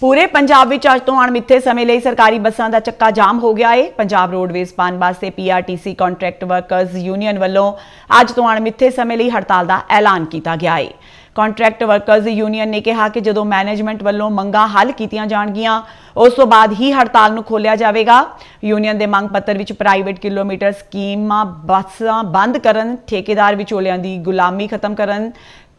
ਪੂਰੇ ਪੰਜਾਬ ਵਿੱਚ ਅੱਜ ਤੋਂ ਅਣਮਿੱਥੇ ਸਮੇਂ ਲਈ ਸਰਕਾਰੀ ਬੱਸਾਂ ਦਾ ਚੱਕਾ ਜਾਮ ਹੋ ਗਿਆ ਏ। ਪੰਜਾਬ ਰੋਡਵੇਜ਼ ਪਾਨਬਾਸ ਤੇ ਪੀਆਰਟੀਸੀ ਕੰਟਰੈਕਟ ਵਰਕਰਜ਼ ਯੂਨੀਅਨ ਵੱਲੋਂ ਅੱਜ ਤੋਂ ਅਣਮਿੱਥੇ ਸਮੇਂ ਲਈ ਹੜਤਾਲ ਦਾ ਐਲਾਨ ਕੀਤਾ ਗਿਆ ਏ। ਕੰਟਰੈਕਟ ਵਰਕਰਜ਼ ਯੂਨੀਅਨ ਨੇ ਕਿਹਾ ਕਿ ਜਦੋਂ ਮੈਨੇਜਮੈਂਟ ਵੱਲੋਂ ਮੰਗਾਂ ਹੱਲ ਕੀਤੀਆਂ ਜਾਣਗੀਆਂ, ਉਸ ਤੋਂ ਬਾਅਦ ਹੀ ਹੜਤਾਲ ਨੂੰ ਖੋਲ੍ਹਿਆ ਜਾਵੇਗਾ। ਯੂਨੀਅਨ ਦੇ ਮੰਗ ਪੱਤਰ ਵਿੱਚ ਪ੍ਰਾਈਵੇਟ ਕਿਲੋਮੀਟਰ ਸਕੀਮਾਂ ਬੱਸਾਂ ਬੰਦ ਕਰਨ, ਠੇਕੇਦਾਰ ਵਿਚੋਲਿਆਂ ਦੀ ਗੁਲਾਮੀ ਖਤਮ ਕਰਨ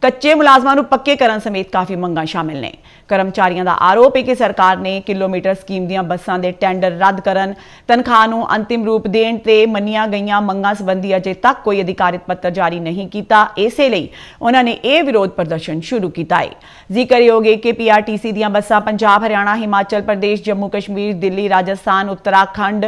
ਕੱਚੇ ਮੁਲਾਜ਼ਮਾਂ ਨੂੰ ਪੱਕੇ ਕਰਨ ਸਮੇਤ ਕਾਫੀ ਮੰਗਾਂ ਸ਼ਾਮਿਲ ਨੇ। ਕਰਮਚਾਰੀਆਂ ਦਾ ਆਰੋਪ ਹੈ ਕਿ ਸਰਕਾਰ ਨੇ ਕਿਲੋਮੀਟਰ ਸਕੀਮ ਦੀਆਂ ਬੱਸਾਂ ਦੇ ਟੈਂਡਰ ਰੱਦ ਕਰਨ, ਤਨਖਾਹ ਨੂੰ ਅੰਤਿਮ ਰੂਪ ਦੇਣ ਤੇ ਮੰਨੀਆਂ ਗਈਆਂ ਮੰਗਾਂ ਸੰਬੰਧੀ ਅਜੇ ਤੱਕ ਕੋਈ ਅਧਿਕਾਰਿਤ ਪੱਤਰ ਜਾਰੀ ਨਹੀਂ ਕੀਤਾ। ਇਸੇ ਲਈ ਉਹਨਾਂ ਨੇ ਇਹ ਵਿਰੋਧ ਪ੍ਰਦਰਸ਼ਨ ਸ਼ੁਰੂ ਕੀਤਾ ਹੈ। ਜ਼ਿਕਰਯੋਗ ਹੈ ਕਿ ਪੀਆਰਟੀਸੀ ਦੀਆਂ ਬੱਸਾਂ ਪੰਜਾਬ, ਹਰਿਆਣਾ, ਹਿਮਾਚਲ ਪ੍ਰਦੇਸ਼, ਜੰਮੂ ਕਸ਼ਮੀਰ, ਦਿੱਲੀ, ਰਾਜਸਥਾਨ, ਉੱਤਰਾਖੰਡ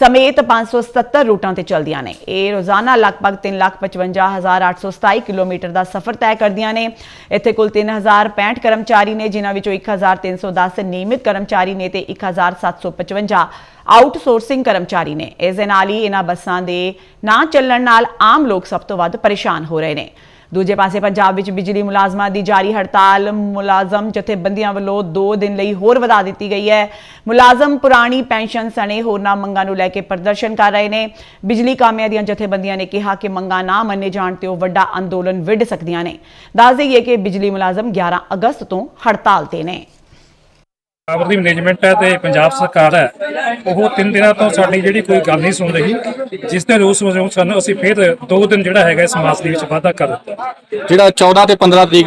ਸਮੇਤ 577 ਰੂਟਾਂ ਤੇ ਚੱਲਦੀਆਂ ਨੇ। ਇਹ ਰੋਜ਼ਾਨਾ ਲਗਭਗ 355827 ਕਿਲੋਮੀਟਰ ਦਾ ਸਫ਼ਰ ਤੈਅ ਕਰਦੀਆਂ ਨੇ। ਇੱਥੇ ਕੁੱਲ 3065 ਕਰਮਚਾਰੀ ਨੇ, ਜਿਨ੍ਹਾਂ ਵਿੱਚੋਂ 1310 ਨਿਯਮਿਤ ਕਰਮਚਾਰੀ ਨੇ ਤੇ 1755 ਆਊਟਸੋਰਸਿੰਗ ਕਰਮਚਾਰੀ ਨੇ। ਇਸ ਦੇ ਨਾਲ ਹੀ ਇਹਨਾਂ ਬੱਸਾਂ ਦੇ ਨਾ ਚੱਲਣ ਨਾਲ ਆਮ ਲੋਕ ਸਭ ਤੋਂ ਵੱਧ ਪਰੇਸ਼ਾਨ ਹੋ ਰਹੇ ਨੇ। ਦੂਜੇ ਪਾਸੇ ਪੰਜਾਬ ਵਿੱਚ ਬਿਜਲੀ ਮੁਲਾਜ਼ਮਾਂ ਦੀ ਜਾਰੀ ਹੜਤਾਲ, ਮੁਲਾਜ਼ਮ ਜਥੇਬੰਦੀਆਂ ਵੱਲੋਂ 2 ਦਿਨ ਲਈ ਹੋਰ ਵਧਾ ਦਿੱਤੀ ਗਈ ਹੈ। ਮੁਲਾਜ਼ਮ ਪੁਰਾਣੀ ਪੈਨਸ਼ਨ ਸਣੇ ਹੋਰਨਾਂ ਮੰਗਾਂ ਨੂੰ ਲੈ ਕੇ ਪ੍ਰਦਰਸ਼ਨ ਕਰ ਰਹੇ ਨੇ। ਬਿਜਲੀ ਕਾਮਿਆਂ ਦੀਆਂ ਜਥੇਬੰਦੀਆਂ ਨੇ ਕਿਹਾ ਕਿ ਮੰਗਾਂ ਨਾ ਮੰਨੇ ਜਾਣ ਤੇ ਉਹ ਵੱਡਾ ਅੰਦੋਲਨ ਵਿੱਢ ਸਕਦੀਆਂ ਨੇ। ਦੱਸ ਦੇਈਏ ਕਿ ਬਿਜਲੀ ਮੁਲਾਜ਼ਮ 11 ਅਗਸਤ ਤੋਂ ਹੜਤਾਲ ਤੇ ਨੇ। ਪਾਵਰ ਦੀ ਮੈਨੇਜਮੈਂਟ ਹੈ ਤੇ ਪੰਜਾਬ ਸਰਕਾਰ ਹੈ। ਉਹ ਤਿੰਨ ਦਿਨਾਂ ਤੋਂ ਸਾਡੀ ਜਿਹੜੀ ਕੋਈ ਗੱਲ ਨਹੀਂ ਸੁਣ ਰਹੀ, ਜਿਸ ਦੇ ਰੋਸ ਵਜੋਂ ਸਾਨੂੰ ਅਸੀਂ ਫਿਰ ਦੋ ਦਿਨ ਜਿਹੜਾ ਹੈਗਾ ਇਸ ਮਾਸ ਦੇ ਵਿੱਚ ਵਾਅਦਾ ਕਰ ਦਿੱਤਾ। ਜਿਹੜਾ 14 ਤੇ 15 ਤਰੀਕ